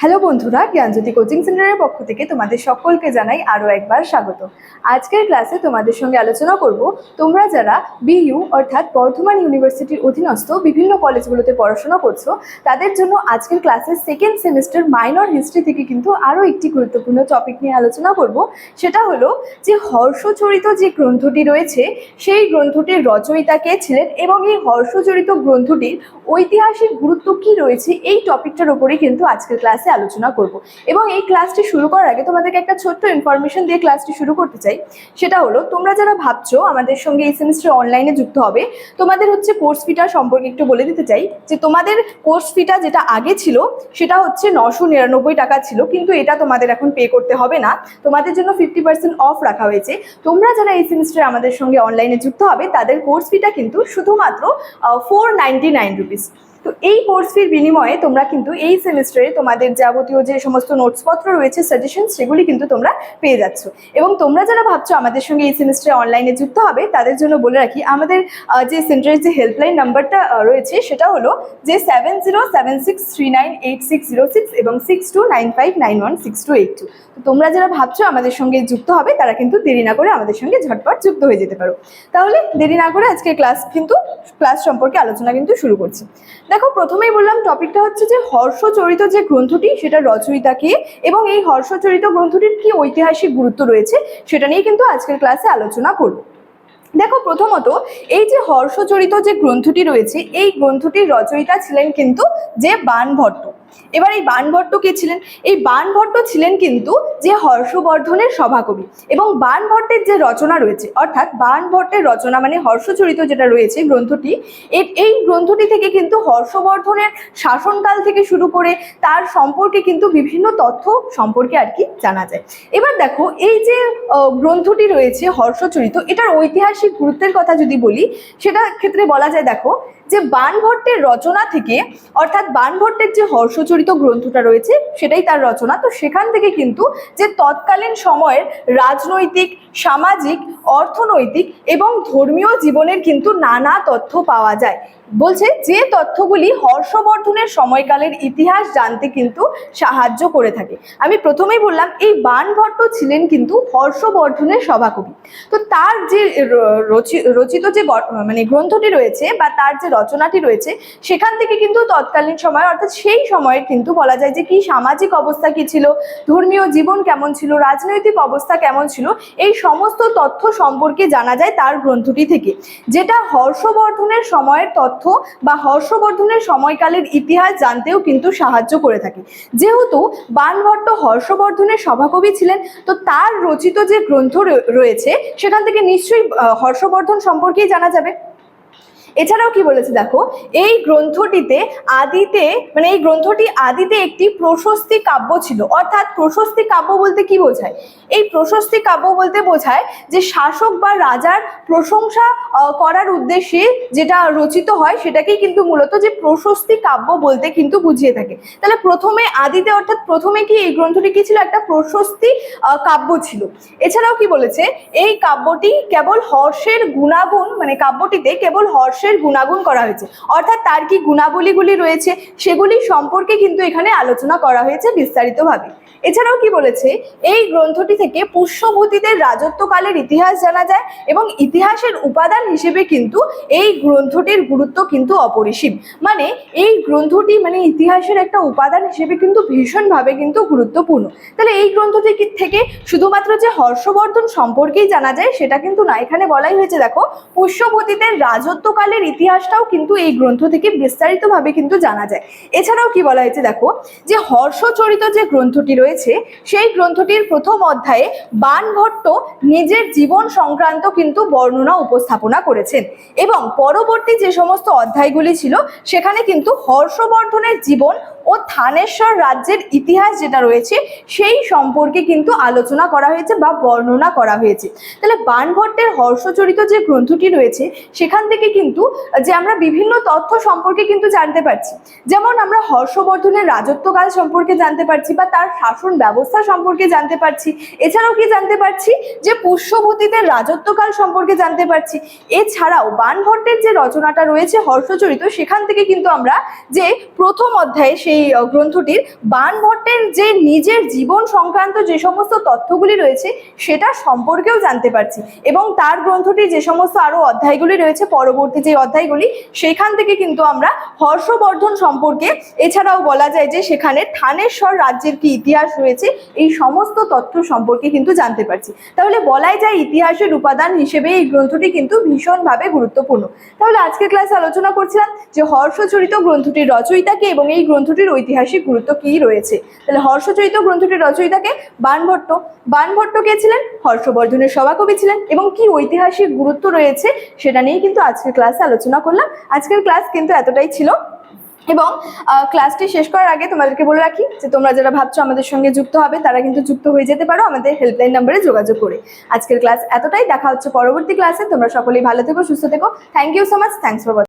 Hello বন্ধুরা, জ্ঞানজ্যোতি coaching সেন্টারের পক্ষ থেকে তোমাদের সকলকে জানাই আরও একবার স্বাগত। আজকের ক্লাসে তোমাদের সঙ্গে আলোচনা করব, তোমরা যারা বিইউ অর্থাৎ বর্ধমান ইউনিভার্সিটির অধীনস্থ বিভিন্ন কলেজগুলোতে পড়াশোনা করছ, তাদের জন্য আজকের ক্লাসের সেকেন্ড সেমিস্টার মাইনর হিস্ট্রি থেকে কিন্তু আরও একটি গুরুত্বপূর্ণ টপিক নিয়ে আলোচনা করব। সেটা হলো যে হর্ষচরিত যে গ্রন্থটি রয়েছে, সেই গ্রন্থটির রচয়িতা কে ছিলেন এবং এই হর্ষচরিত গ্রন্থটির ঐতিহাসিক গুরুত্ব কি রয়েছে, এই টপিকটার উপরেই কিন্তু আজকের ক্লাসে আলোচনা করব। এবং এই ক্লাসটি শুরু করার আগে তোমাদেরকে একটা ছোট্ট ইনফরমেশন দিয়ে ক্লাসটি শুরু করতে চাই। সেটা হলো, তোমরা যারা ভাবছ আমাদের সঙ্গে এই সেমিস্টার অনলাইনে যুক্ত হবে, তোমাদের হচ্ছে কোর্স ফিটা সম্পর্কে একটু বলে দিতে চাই যে তোমাদের কোর্স ফিটা যেটা আগে ছিল, সেটা হচ্ছে নশো নিরানব্বই টাকা ছিল, কিন্তু এটা তোমাদের এখন পে করতে হবে না। তোমাদের জন্য ফিফটি পার্সেন্ট অফ রাখা হয়েছে। তোমরা যারা এই সেমিস্টারে আমাদের সঙ্গে অনলাইনে যুক্ত হবে, তাদের কোর্স ফিটা কিন্তু শুধুমাত্র ফোর নাইনটি নাইন রুপিস তো এই কোর্স ফির বিনিময়ে তোমরা কিন্তু এই সেমিস্টারে তোমাদের যাবতীয় যে সমস্ত নোটসপত্র রয়েছে সাজেশন সেগুলি কিন্তু তোমরা পেয়ে যাচ্ছ। এবং তোমরা যারা ভাবছ আমাদের সঙ্গে এই সেমিস্টারে অনলাইনে যুক্ত হবে, তাদের জন্য বলে রাখি, আমাদের যে সেন্টারের যে হেল্পলাইন নাম্বারটা রয়েছে, সেটা হলো যে seven zero seven six three nine eight six zero six এবং six two nine five nine one six two eight two তোমরা যারা ভাবছ আমাদের সঙ্গে যুক্ত হবে, তারা কিন্তু দেরি না করে আমাদের সঙ্গে ঝটপট যুক্ত হয়ে যেতে পারো। তাহলে দেরি না করে আজকে ক্লাস কিন্তু ক্লাস সম্পর্কে আলোচনা কিন্তু শুরু করছি। দেখো, প্রথমেই বললাম টপিকটা হচ্ছে যে হর্ষচরিত যে গ্রন্থটি, সেটা রচয়িতা কে এবং এই হর্ষচরিত গ্রন্থটির কি ঐতিহাসিক গুরুত্ব রয়েছে, সেটা নিয়ে কিন্তু আজকের ক্লাসে আলোচনা করব। দেখো, প্রথমত এই যে হর্ষচরিত যে গ্রন্থটি রয়েছে, এই গ্রন্থটির রচয়িতা ছিলেন কিন্তু যে বাণভট্ট এবার এই বাণভট্ট কে ছিলেন? এই বাণভট্ট ছিলেন কিন্তু যে হর্ষবর্ধনের সভাকবি এবং বাণভট্টের যে রচনা রয়েছে, অর্থাৎ বাণভট্টের রচনা মানে হর্ষচরিত যেটা রয়েছে গ্রন্থটি এই গ্রন্থটি থেকে কিন্তু হর্ষবর্ধনের শাসনকাল থেকে শুরু করে তার সম্পর্কে কিন্তু বিভিন্ন তথ্য সম্পর্কে আর কি জানা যায়। এবার দেখো, এই যে গ্রন্থটি রয়েছে হর্ষচরিত, এটার ঐতিহাসিক গুরুত্বের কথা যদি বলি, সেটা ক্ষেত্রে বলা যায়, দেখো যে বাণভট্টের রচনা থেকে, অর্থাৎ বাণভট্টের যে হর্ষচরিত গ্রন্থটা রয়েছে, সেটাই তার রচনা। তো সেখান থেকে কিন্তু যে তৎকালীন সময়ের রাজনৈতিক, সামাজিক, অর্থনৈতিক এবং ধর্মীয় জীবনের কিন্তু নানা তথ্য পাওয়া যায়। বলছে যে তথ্যগুলি হর্ষবর্ধনের সময়কালের ইতিহাস জানতে কিন্তু সাহায্য করে থাকে। আমি প্রথমেই বললাম, এই বাণভট্ট ছিলেন কিন্তু হর্ষবর্ধনের সভাকবি। তো তার যে রচিত যে মানে গ্রন্থটি রয়েছে বা তার যে রচনাটি রয়েছে, সেখান থেকে কিন্তু তৎকালীন সময়, অর্থাৎ সেই সময়ের কিন্তু বলা যায় যে কি সামাজিক অবস্থা কি ছিল, ধর্মীয় জীবন কেমন ছিল, রাজনৈতিক অবস্থা কেমন ছিল, এই সমস্ত তথ্য সম্পর্কে জানা যায় তার গ্রন্থটি থেকে। যেটা হর্ষবর্ধনের সময়ের তথ্য বা হর্ষবর্ধনের সময়কালের ইতিহাস জানতেও কিন্তু সাহায্য করে থাকে। যেহেতু বাণভট্ট হর্ষবর্ধনের সভাকবি ছিলেন, তো তার রচিত যে গ্রন্থ রয়ে- রয়েছে, সেখান থেকে নিশ্চয়ই হর্ষবর্ধন সম্পর্কেই জানা যাবে। এছাড়াও কি বলেছে দেখো, এই গ্রন্থটিতে আদিতে মানে এই গ্রন্থটি আদিতে একটি প্রশস্তি কাব্য ছিল। অর্থাৎ প্রশস্তি কাব্য বলতে কি বোঝায়? এই প্রশস্তি কাব্য বলতে বোঝায় যে শাসক বা রাজার প্রশংসা করার উদ্দেশ্যে যেটা রচিত হয়, সেটাকেই কিন্তু মূলত যে প্রশস্তি কাব্য বলতে কিন্তু বুঝিয়ে থাকে। তাহলে প্রথমে আদিতে, অর্থাৎ প্রথমে কি এই গ্রন্থটি কি ছিল? একটা প্রশস্তি কাব্য ছিল। এছাড়াও কি বলেছে? এই কাব্যটি কেবল হর্ষের গুণাগুণ মানে কাব্যটিতে কেবল হর্ষের গুণাগুণ করা হয়েছে। অর্থাৎ তার কি গুণাবলীগুলি রয়েছে, সেগুলি সম্পর্কে কিন্তু এখানে আলোচনা করা হয়েছে বিস্তারিতভাবে। এছাড়াও কি বলেছে, এই গ্রন্থটি থেকে পুষ্যভূতিদের রাজত্বকালের ইতিহাস জানা যায় এবং ইতিহাসের উপাদান হিসেবে কিন্তু এই গ্রন্থটির গুরুত্ব কিন্তু অপরিসীম। মানে এই গ্রন্থটি মানে ইতিহাসের একটা উপাদান হিসেবে কিন্তু ভীষণভাবে কিন্তু গুরুত্বপূর্ণ। তাহলে এই গ্রন্থটি থেকে শুধুমাত্র যে হর্ষবর্ধন সম্পর্কেই জানা যায়, সেটা কিন্তু না। এখানে বলাই হয়েছে, দেখো পুষ্যভূতিদের রাজত্বকালের ইতিহাসটাও কিন্তু এই গ্রন্থ থেকে বিস্তারিতভাবে কিন্তু জানা যায়। এছাড়াও কি বলা হয়েছে দেখো, যে হর্ষচরিত যে গ্রন্থটি রয়েছে, সেই গ্রন্থটির প্রথম অধ্যায়ে বাণভট্ট নিজের জীবন সংক্রান্ত কিন্তু বর্ণনা উপস্থাপনা করেছেন এবং পরবর্তী যে সমস্ত অধ্যায়গুলি ছিল, সেখানে কিন্তু হর্ষবর্ধনের জীবন ও থানেশ্বর রাজ্যের ইতিহাস যেটা রয়েছে, সেই সম্পর্কে কিন্তু আলোচনা করা হয়েছে বা বর্ণনা করা হয়েছে। তাহলে বাণভট্টের হর্ষচরিত যে গ্রন্থটি রয়েছে, সেখান থেকে কিন্তু কিন্তু যে আমরা বিভিন্ন তথ্য সম্পর্কে কিন্তু জানতে পারছি। যেমন আমরা হর্ষবর্ধনের রাজত্বকাল সম্পর্কে জানতে পারছি বা তার শাসন ব্যবস্থা সম্পর্কে জানতে পারছি। এছাড়াও কি জানতে পারছি? যে পুষ্যভূতিদের রাজত্বকাল সম্পর্কে জানতে পারছি। এছাড়াও বানভট্টের যে রচনাটা রয়েছে হর্ষচরিত, সেখান থেকে কিন্তু আমরা যে প্রথম অধ্যায়ে সেই গ্রন্থটির বানভট্টের যে নিজের জীবন সংক্রান্ত যে সমস্ত তথ্যগুলি রয়েছে, সেটা সম্পর্কেও জানতে পারছি। এবং তার গ্রন্থটি যে সমস্ত আরও অধ্যায়গুলি রয়েছে, পরবর্তী অধ্যায়গুলি সেখান থেকে কিন্তু আমরা হর্ষবর্ধন সম্পর্কে এছাড়াও বলা যায় যে সেখানে থানেশ্বর রাজ্যের কি ইতিহাস রয়েছে, এই সমস্ত তথ্য সম্পর্কে কিন্তু জানতে পারছি। তাহলে বলাই যায় ইতিহাসের উপাদান হিসেবে এই গ্রন্থটি কিন্তু ভীষণভাবে গুরুত্বপূর্ণ। তাহলে আজকের ক্লাসে আলোচনা করছিলাম যে হর্ষচরিত গ্রন্থটির রচয়িতাকে এবং এই গ্রন্থটির ঐতিহাসিক গুরুত্ব কি রয়েছে। তাহলে হর্ষচরিত গ্রন্থটির রচয়িতাকে বানভট্ট। বানভট্ট কে ছিলেন? হর্ষবর্ধনের সভাকবি ছিলেন। এবং কি ঐতিহাসিক গুরুত্ব রয়েছে, সেটা নিয়ে কিন্তু আজকের ক্লাসে আলোচনা করলাম। আজকের ক্লাস কিন্তু এতটাই ছিল। এবং ক্লাসটি শেষ করার আগে তোমাদেরকে বলে রাখি যে, তোমরা যারা ভাবছ আমাদের সঙ্গে যুক্ত হবে, তারা কিন্তু যুক্ত হয়ে যেতে পারো আমাদের হেল্পলাইন নাম্বারে যোগাযোগ করে। আজকের ক্লাস এতটাই। দেখা হচ্ছে পরবর্তী ক্লাসে তোমরা সকলেই ভালো থেকো, সুস্থ থেকো। Thank you so much thanks for